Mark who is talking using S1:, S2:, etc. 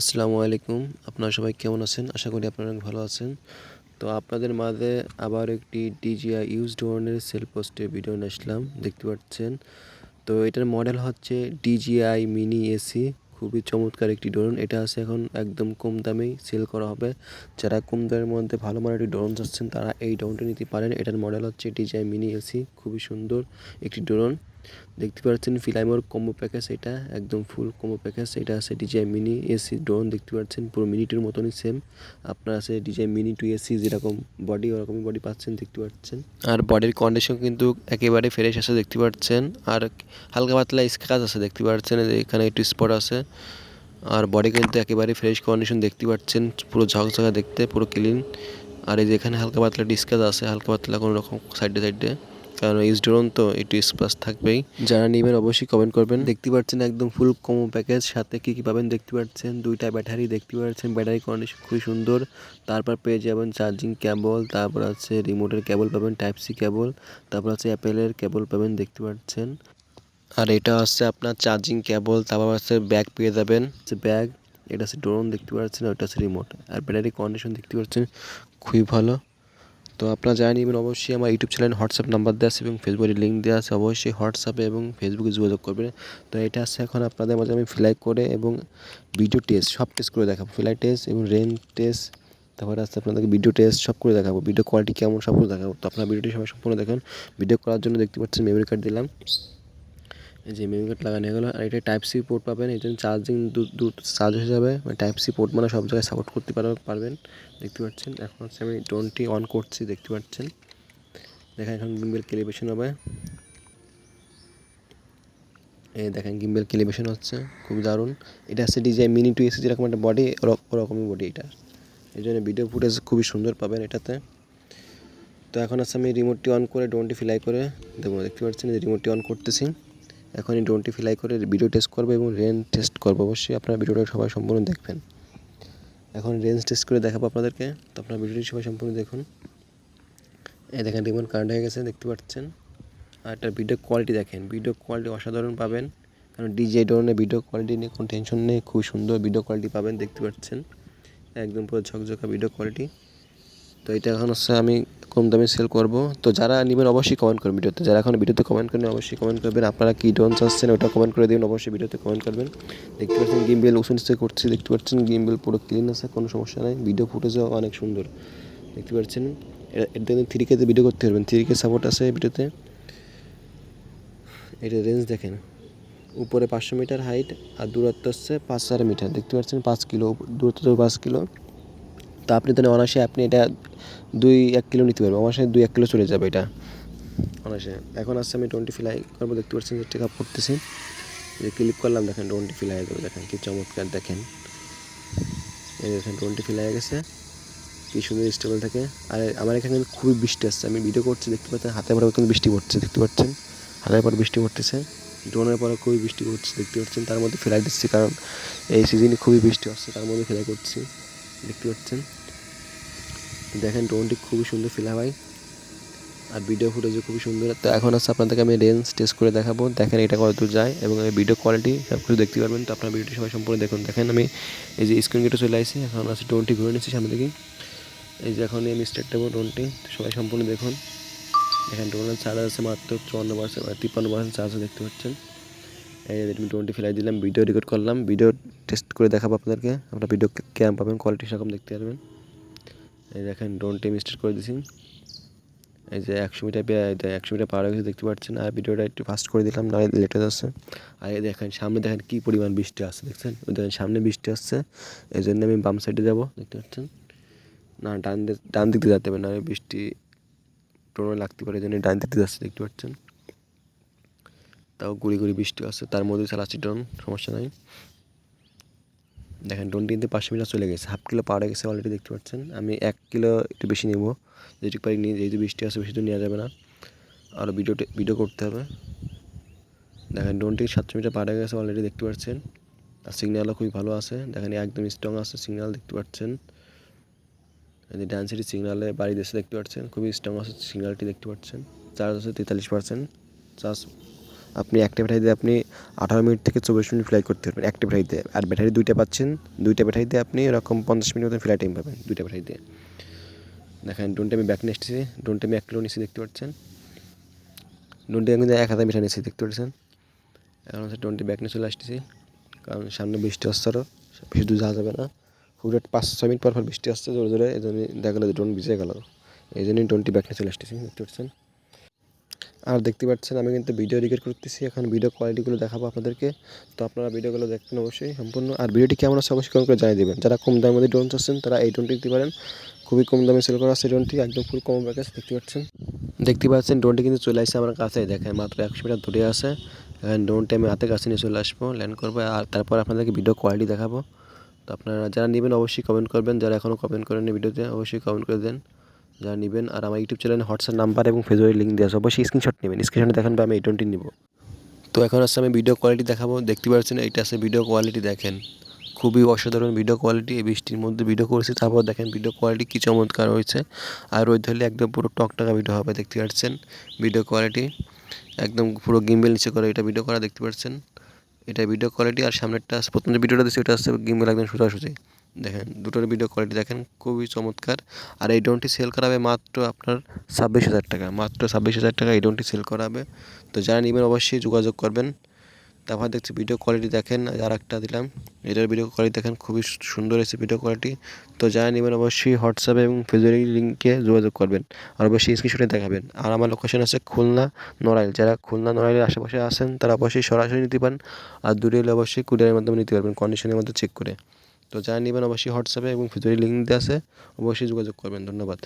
S1: আসসালামু আলাইকুম। আপনারা সবাই কেমন আছেন? আশা করি আপনারা অনেক ভালো আছেন। তো আপনাদের মাঝে আবার একটি ডিজিআই ইউজ ধরনের সেল পোস্টে ভিডিও নিয়ে আসলাম। দেখতে পাচ্ছেন? তো এটার মডেল হচ্ছে ডিজিআই মিনি এসি খুবই চমৎকার একটি ড্রোন এটা আছে এখন একদম কম দামেই সেল করা হবে। যারা কম দামের মধ্যে ভালো মানের একটি ড্রোন চাচ্ছেন তারা এই ড্রোনটা নিতে পারেন। এটার মডেল হচ্ছে ডিজিআই মিনি এসি খুবই সুন্দর একটি ড্রোন দেখতে পাচ্ছেন, ফিলাইমোর কম্বো প্যাকেজ এটা, একদম ফুল কম্বো প্যাকেজ এটা আছে ডিজাই মিনি এসি ড্রোন দেখতে পাচ্ছেন, পুরো মিনিটির মতনই সেম আপনার আছে ডিজাই মিনি টু এসি যেরকম বডি ওরকমই বডি পাচ্ছেন, দেখতে পাচ্ছেন। আর বডির কন্ডিশন কিন্তু একেবারে ফ্রেশ আছে, দেখতে পাচ্ছেন। আর হালকা পাতলা স্ক্র্যাচ আছে, দেখতে পাচ্ছেন এখানে একটু স্পট আছে। আর বডি কিন্তু একেবারে ফ্রেশ কন্ডিশন দেখতে পাচ্ছেন, পুরো ঝকঝকা দেখতে, পুরো ক্লিন আর এই যে এখানে হালকা পাতলা ডিসকাস আছে, হালকা পাতলা কোনো রকম সাইডে সাইডে কারণ ইউজ ড্রোন তো একটু স্প্লাস থাকবেই। যারা নেবেন অবশ্যই কমেন্ট করবেন। দেখতে পাচ্ছেন একদম ফুল কমো প্যাকেজ সাথে কী কী পাবেন দেখতে পাচ্ছেন? দুইটা ব্যাটারি দেখতে পাচ্ছেন। ব্যাটারি কন্ডিশন খুবই সুন্দর। তারপর পেয়ে যাবেন চার্জিং কেবল তারপর আছে রিমোটের কেবল পাবেন টাইপ সি কেবল তারপর আছে অ্যাপেলের কেবল পাবেন, দেখতে পাচ্ছেন। আর এটা হচ্ছে আপনার চার্জিং কেবল তারপর আছে ব্যাগ পেয়ে যাবেন। যে ব্যাগ এটা হচ্ছে ড্রোন দেখতে পাচ্ছেন। ওটা হচ্ছে রিমোট আর ব্যাটারি কন্ডিশন দেখতে পাচ্ছেন, খুবই ভালো। তো আপনারা যারা নেবেন অবশ্যই আমার ইউটিউব চ্যানেল হোয়াটসঅ্যাপ নাম্বার দেওয়া আছে এবং ফেসবুকের লিঙ্ক দেওয়া আছে। অবশ্যই হোয়াটসঅ্যাপে এবং ফেসবুকে যোগাযোগ করবেন। তো এটা আছে এখন আপনাদের মাঝে আমি ফ্লাই করে এবং ভিডিও টেস্ট সব টেস্ট করে দেখাবো। ফ্লাই টেস্ট এবং রেন টেস্ট তারপরে আসতে আপনাদেরকে ভিডিও টেস্ট সব করে দেখাবো। ভিডিও কোয়ালিটি কেমন সব করে দেখাবো। তো আপনারা ভিডিওটি সবাই সম্পূর্ণ দেখেন। ভিডিও করার জন্য দেখতে পাচ্ছেন মেমোরি কার্ড দিলাম। এই যে মেমোরি কার্ড লাগানো হয়ে গেলো। আর এটা টাইপ সি পোর্ট পাবেন, এই জন্য চার্জিং চার্জ হয়ে যাবে। মানে টাইপ সি পোর্ট মানে সব জায়গায় সাপোর্ট করতে পারবেন। দেখতে পাচ্ছেন, এখন হচ্ছে আমি ড্রোনটি অন করছি, দেখতে পাচ্ছেন। দেখেন এখন গিম্বেল ক্যালিব্রেশন হবে। এই দেখেন গিম্বেল ক্যালিব্রেশন হচ্ছে, খুব দারুণ। এটা হচ্ছে ডিজাইন মিনি টু এসে যেরকম একটা বডি ওরকমই বডি এটা। এই জন্য ভিডিও ফুটেজ খুবই সুন্দর পাবেন এটাতে। তো এখন আছে আমি রিমোটটি অন করে ড্রোনটি ফ্লাই করে দেখুন দেখতে পাচ্ছেন রিমোটটি অন করতেছি। এখন এই ড্রোনটি ফ্লাই করে ভিডিও টেস্ট করব এবং রেঞ্জ টেস্ট করব। অবশ্যই আপনার ভিডিওটা সবাই সম্পূর্ণ দেখবেন। এখন রেঞ্জ টেস্ট করে দেখাবো আপনাদেরকে। তো আপনার ভিডিওটি সবাই সম্পূর্ণ দেখুন। এই দেখেন, রিমোট কারেন্ট হয়ে গেছে, দেখতে পাচ্ছেন। আর একটা ভিডিও কোয়ালিটি দেখেন। ভিডিও কোয়ালিটি অসাধারণ পাবেন। কারণ ডিজে ধরনের ভিডিও কোয়ালিটি নিয়ে কোনো টেনশন নেই। খুব সুন্দর ভিডিও কোয়ালিটি পাবেন, দেখতে পাচ্ছেন। একদম পুরো ঝকঝকা ভিডিও কোয়ালিটি তো এটা এখন হচ্ছে আমি কম দামে সেল করব। তো যারা নেবেন অবশ্যই কমেন্ট করবেন ভিডিওতে। যারা এখন ভিডিওতে কমেন্ট করেন অবশ্যই কমেন্ট করবেন। আপনারা কী ড্রোন চাচ্ছেন ওটা কমেন্ট করে দেবেন, অবশ্যই ভিডিওতে কমেন্ট করবেন। দেখতে পাচ্ছেন গিম্বেল উসুন নিচে করছি, দেখতে পাচ্ছেন গিম্বেল পুরো ক্লিন আছে, কোনো সমস্যা নাই। ভিডিও ফুটেজও অনেক সুন্দর। দেখতে পাচ্ছেন? এটা থ্রি কেতে ভিডিও করতে পারবেন। থ্রি কে সাপোর্ট আছে ভিডিওতে এটা রেঞ্জ দেখেন। উপরে পাঁচশো মিটার হাইট আর দূরত্ব হচ্ছে পাঁচ চার মিটার দেখতে পাচ্ছেন? পাঁচ কিলো, দূরত্ব পাঁচ কিলো। তা আপনি তাহলে অনায়াসে আপনি এটা দুই এক কিলো নিতে পারবেন। অনায়াসে দুই এক কিলো চলে যাবে এটা। অনায়াসে। এখন আসছে আমি টোয়েন্টি ফিলাই করব, দেখতে পাচ্ছেন যে টেক আপ করতেছি। যে ক্লিক করলাম, দেখেন টোয়েন্টি ফিলাই করে দেখেন কি চমৎকার, দেখেন। এই দেখেন টোয়েন্টি ফিলাই গেছে, কি সুন্দর স্টেবল থাকে। আর আমার এখানে খুবই বৃষ্টি আসছে, আমি ভিডিও করছি, দেখতে পাচ্ছেন হাতে পরে কিন্তু বৃষ্টি পড়ছে, দেখতে পাচ্ছেন। হাতের পর বৃষ্টি পড়তেছে, ড্রোনের পরে খুবই বৃষ্টি পড়ছে, দেখতে পাচ্ছেন। তার মধ্যে ফ্লাই দিচ্ছি, কারণ এই সিজনে খুবই বৃষ্টি আসছে, তার মধ্যে ফ্লাই করছি। দেখতে পাচ্ছেন। দেখেন ড্রোনটি খুবই সুন্দর ফিলা হয়। আর ভিডিও ফুটেজও খুবই সুন্দর। তো এখন আছে আপনাদেরকে আমি রেঞ্জ টেস্ট করে দেখাবো। দেখেন এটা কত দূর যায় এবং ভিডিও কোয়ালিটি সব কিছু দেখতে পারবেন। তো আপনার ভিডিওটি সবাই সম্পূর্ণ দেখুন। দেখেন আমি এই যে স্ক্রিন গেটে চলে আসি এখন আছে ড্রোনটি ঘুরে নিচ্ছি সামনে দিকে। এই যে এখন আমি স্টার্ট দেবো ড্রোনটি সবাই সম্পূর্ণ দেখুন। দেখেন ড্রোনের চার্জ আছে মাত্র চুয়ান্ন পার্সেন্ট তিপ্পান্ন পার্সেন্ট চার্জ আছে দেখতে পাচ্ছেন। এই আমি ড্রোনটি ফেলাই দিলাম ভিডিও রেকর্ড করলাম ভিডিও টেস্ট করে দেখাবো আপনাদেরকে। আপনার ভিডিও কেমন পাবেন কোয়ালিটি সেরকম দেখতে পারবেন। এই দেখেন ড্রোনটি আমি স্টার্ট করে দিয়েছি এই যে একশো মিটার একশো মিটার পার হয়ে গেছে, দেখতে পাচ্ছেন। আর ভিডিওটা একটু ফাস্ট করে দিলাম না লেটে যাচ্ছে। আর এই দেখেন, সামনে দেখেন কী পরিমাণ বৃষ্টি আসছে, দেখছেন? ওই দেখেন, সামনে বৃষ্টি আসছে। এই জন্য আমি বাম সাইডে যাব, দেখতে পাচ্ছেন? না, ডান ডান দিক দিয়ে যেতে হবে না বৃষ্টি ড্রোনে লাগতে পারে, এই জন্য ডান দিক দিয়ে যাচ্ছে, দেখতে পাচ্ছেন? তাও গুড়ি গুড়ি বৃষ্টি আছে, তার মধ্যে চালাচ্ছি ড্রোন সমস্যা নাই। দেখেন ড্রোনটি কিন্তু পাঁচশো মিটার চলে গেছে, হাফ কিলো পাওয়া গেছে অলরেডি দেখতে পাচ্ছেন। আমি এক কিলো একটু বেশি নেব, যেটুকু পারি নিয়ে যেহেতু বৃষ্টি আছে, বেশি তো নেওয়া যাবে না। আরও ভিডিও ভিডিও করতে হবে। দেখেন ড্রোনটি সাতশো মিটার পাড়ে গেছে অলরেডি দেখতে পাচ্ছেন। আর সিগন্যালও খুবই ভালো আছে। দেখেন একদম স্ট্রং আছে সিগন্যাল দেখতে পাচ্ছেন। যে ডান সিগনালে বাড়ি দেশে দেখতে পাচ্ছেন। খুবই স্ট্রং আছে সিগন্যালটি দেখতে পাচ্ছেন। চার্জ আছে তেতাল্লিশ পার্সেন্ট চার্জ আপনি একটা ব্যাটারিতে আপনি আঠারো মিনিট থেকে চব্বিশ মিনিট ফ্লাই করতে পারবেন একটা ব্যাটারিতে আর ব্যাটারি দুইটা পাচ্ছেন, দুইটা ব্যাটারিতে আপনি এরকম পঞ্চাশ মিনিট মতন ফ্লাই টাইম পাবেন, দুইটা ব্যাটারিতে দেখেন ডোনটা আমি ব্যাক নিয়ে এসেছি ডোনটা আমি এক কিলো নিচ্ছি দেখতে পাচ্ছেন। ডোনটি কিন্তু এক হাজার মিটার নিচ্ছি দেখতে পাচ্ছেন। এখন হচ্ছে টোয়েন্টি ব্যাক নিয়ে চলে আসতেছি, কারণ সামনে বৃষ্টি আসছে আরও বেশি দূর যাওয়া যাবে না। হুট পাঁচ, ছয় মিনিট পর পর বৃষ্টি আসছে, জোরে জোরে, এই জন্য দেখা গেলো ড্রোন ভিজে গেল। এই জন্যই টোয়েন্টি ব্যাক নিয়ে চলে আসতেছি, দেখতে পাচ্ছেন। আর দেখতে পাচ্ছেন, আমি কিন্তু ভিডিও রেকর্ড করতেছি। এখন ভিডিও কোয়ালিটিগুলো দেখাবো আপনাদেরকে। তো আপনারা ভিডিওগুলো দেখবেন অবশ্যই, সম্পূর্ণ। আর ভিডিওটি কেমন আছে অবশ্যই কমেন্ট করে জানিয়ে দেবেন। যারা কম দামের মধ্যে ড্রোন চাচ্ছেন, তারা এই ড্রোনটি দিতে পারেন। খুবই কম দামে সেল করা আছে ড্রোনটি একদম ফুল কম প্যাকেজ দেখতে পাচ্ছেন। দেখতে পাচ্ছেন ড্রোনটি কিন্তু চলে আসছে আমার কাছে। দেখেন, মাত্র একশো মিটার দূরে আছে। এখন ড্রোনটি আমি হাতের কাছে নিয়ে চলে আসব ল্যান্ড করব। আর তারপর আপনাদেরকে ভিডিও কোয়ালিটি দেখাবো। তো আপনারা যারা নেবেন, অবশ্যই কমেন্ট করবেন। যারা এখনও কমেন্ট করেননি ভিডিওতে অবশ্যই কমেন্ট করে দেন। যারা নেবেন আর আমার ইউটিউব চ্যানেলে হোয়াটসঅ্যাপ নাম্বার এবং ফেসবুকের লিঙ্ক দেওয়া আছে। অবশ্যই স্ক্রিনশট নেবেন। স্ক্রিনশটে দেখান আমি এই টোয়েন্টি নিব। তো এখন আসছে আমি ভিডিও কোয়ালিটি দেখাবো। দেখতে পাচ্ছেন এইটা আছে ভিডিও কোয়ালিটি দেখেন। খুবই অসাধারণ ভিডিও কোয়ালিটি এই বৃষ্টির মধ্যে ভিডিও করেছি, তারপর দেখেন ভিডিও কোয়ালিটি কী চমৎকার হয়েছে। আর রোদ ধরলে একদম পুরো টকটাকা ভিডিও হবে, দেখতে পাচ্ছেন? ভিডিও কোয়ালিটি একদম পুরো গিম্বেল নিচে করে এটা ভিডিও করা, দেখতে পাচ্ছেন? এটা ভিডিও কোয়ালিটি আর সামনেরটা প্রথম যে ভিডিওটা দিচ্ছে ওটা আসছে গিম্বেল একদম সোজাসুজি। দেখেন, দুটোর ভিডিও কোয়ালিটি দেখেন, খুবই চমৎকার। আর এই ড্রোনটি সেল করাবে মাত্র আপনার ছাব্বিশ হাজার টাকা। মাত্র ছাব্বিশ হাজার টাকা এই ড্রোনটি সেল করাবে। তো যারা নেবেন অবশ্যই যোগাযোগ করবেন। তারপর দেখছি ভিডিও কোয়ালিটি দেখেন, আর একটা দিলাম। এটার ভিডিও কোয়ালিটি দেখেন, খুবই সুন্দর হয়েছে ভিডিও কোয়ালিটি তো যারা নেবেন অবশ্যই হোয়াটসঅ্যাপ এবং ফেসবুক লিঙ্কে যোগাযোগ করবেন। আর অবশ্যই স্ক্রিনশটে দেখাবেন। আর আমার লোকেশন আছে খুলনা নড়াইল। যারা খুলনা নড়াইলের আশেপাশে আছেন, তারা অবশ্যই সরাসরি নিতে পারেন। আর দূরে এলে অবশ্যই কুরিয়ারের মাধ্যমে নিতে পারবেন কন্ডিশনের মধ্যে চেক করে। তো যারা নেবেন অবশ্যই হোয়াটসঅ্যাপে এবং ভিতরে লিঙ্ক দেওয়া আছে অবশ্যই যোগাযোগ করবেন। ধন্যবাদ।